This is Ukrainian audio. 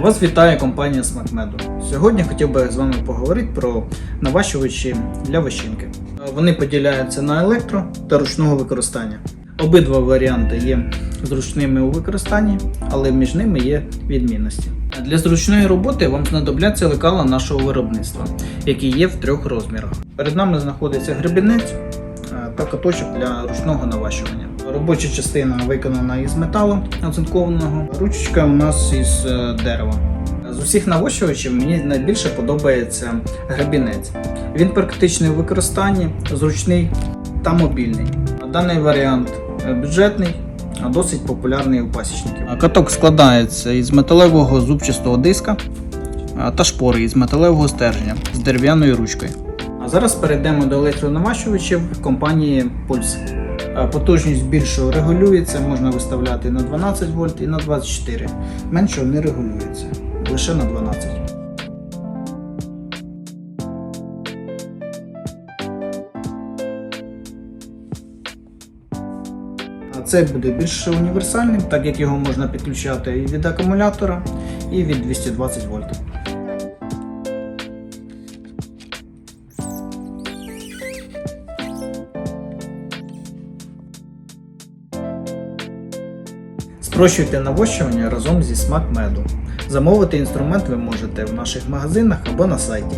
Вас вітає компанія SmackMedu. Сьогодні хотів би з вами поговорити про наващувачі для вощинки. Вони поділяються на електро та ручного використання. Обидва варіанти є зручними у використанні, але між ними є відмінності. Для зручної роботи вам знадобляться лекала нашого виробництва, які є в трьох розмірах. Перед нами знаходиться гребінець та каточок для ручного наващування. Робоча частина виконана із металу оцинкованого, ручечка у нас із е, дерева. З усіх навощувачів мені найбільше подобається гребінець. Він практичний у використанні, зручний та мобільний. Даний варіант е, бюджетний, а досить популярний у пасічників. Каток складається із металевого зубчастого диска та шпори із металевого стержня з дерев'яною ручкою. А зараз перейдемо до електронаващувачів компанії Pulse. А, Потужність більшого регулюється, можна виставляти на 12 вольт і на 24. Меншого не регулюється, лише на 12. А Це буде більш універсальним, так як його можна підключати і від акумулятора, і від 220 вольт. Спрощуйте навощування разом зі Смак Меду. Замовити інструмент ви можете в наших магазинах або на сайті.